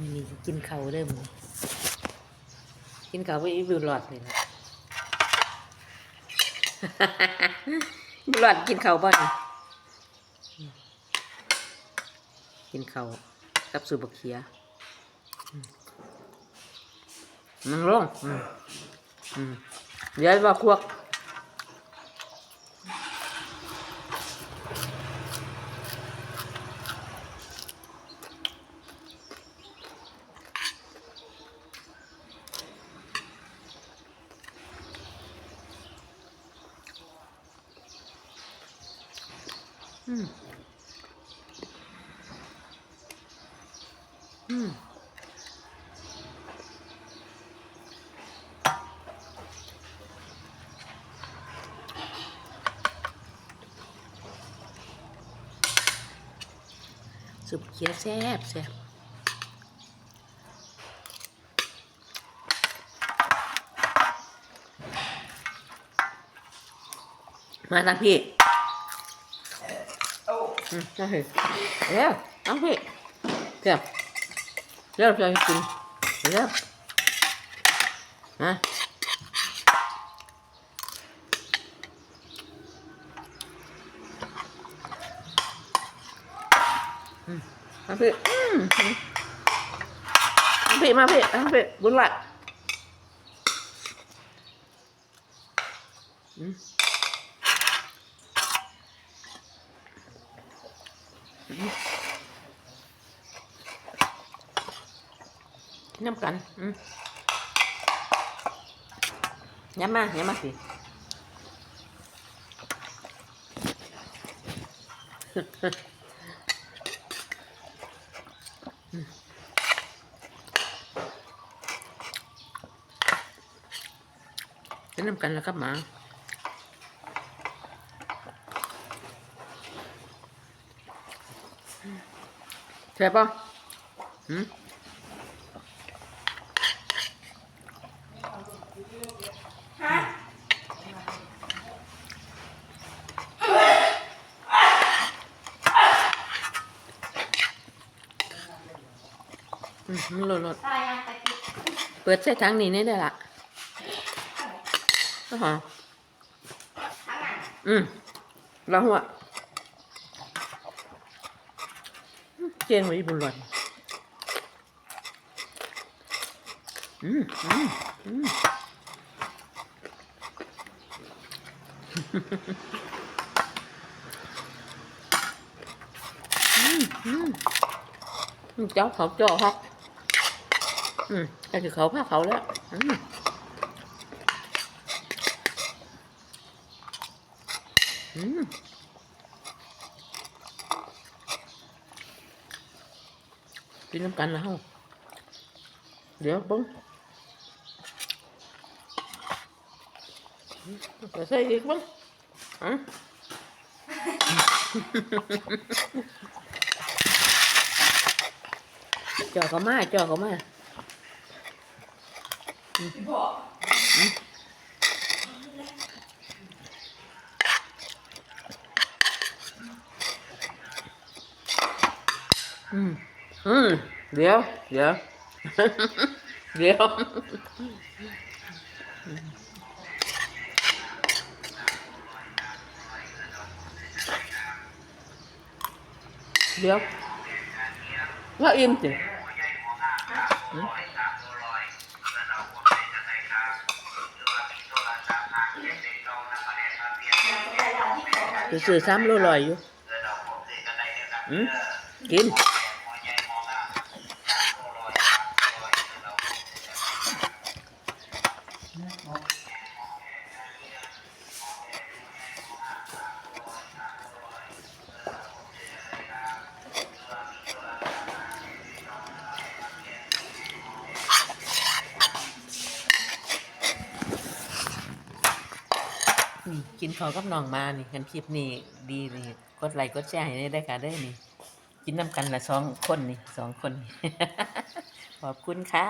นี่กินเขาวเริ่มอกินเขาวไปอีบิวหลอดนี่แหละบิวหลอดกินเขาวบ่นี่กินเขาวกับสูบบักเขียอืมมันลงอืมอืมเดี๋ยวว่าพวก อืมอืมสุปเขียวแซ่บแซ่บมาทางพี่ อืมนั่นสิเร็วน้องพี่เร็วเร็วจะกินเร็วนะอืมมาพี่อืมมาพี่มาพี่มาพี่บุญละอื น้ำกันอืมย้ำมาย้ำมาสิเป็นน้ำกันแล้วครับหมา ใช่ปะอืมอืมมันหลดหลดตายยังตะกี้เปิดใส่ถังนี้นี่ได้ละก็หอทั้งนั้นอืมแล้วหัว เจนไว้บนหลอดอืมอืมอืมอืมอืมอืมเจ้าเขาเจ้าฮอกอืมไอ้คือเขาผ้าเขาแล้วอืมอืม กินน้ำกันแล้วเดี๋ยวเบึ้งจะใส่อีกเบึ้งอะจอก็มาจอก็มาบอกอืม อืมเดี๋ยว เดี๋ยว เดี๋ยว เดี๋ยวว่าอิ่มสิจะซื้อซ้ำโลลอยอยู่อืมกิน กินข้าวกับน้องมานี่กันคลิปนี้ดีนี่กดไลค์กดแชร์ให้ได้ค่ะได้นี่ กินน้ำกันละสองคนนี่สองคนนี่ ขอบคุณค่ะ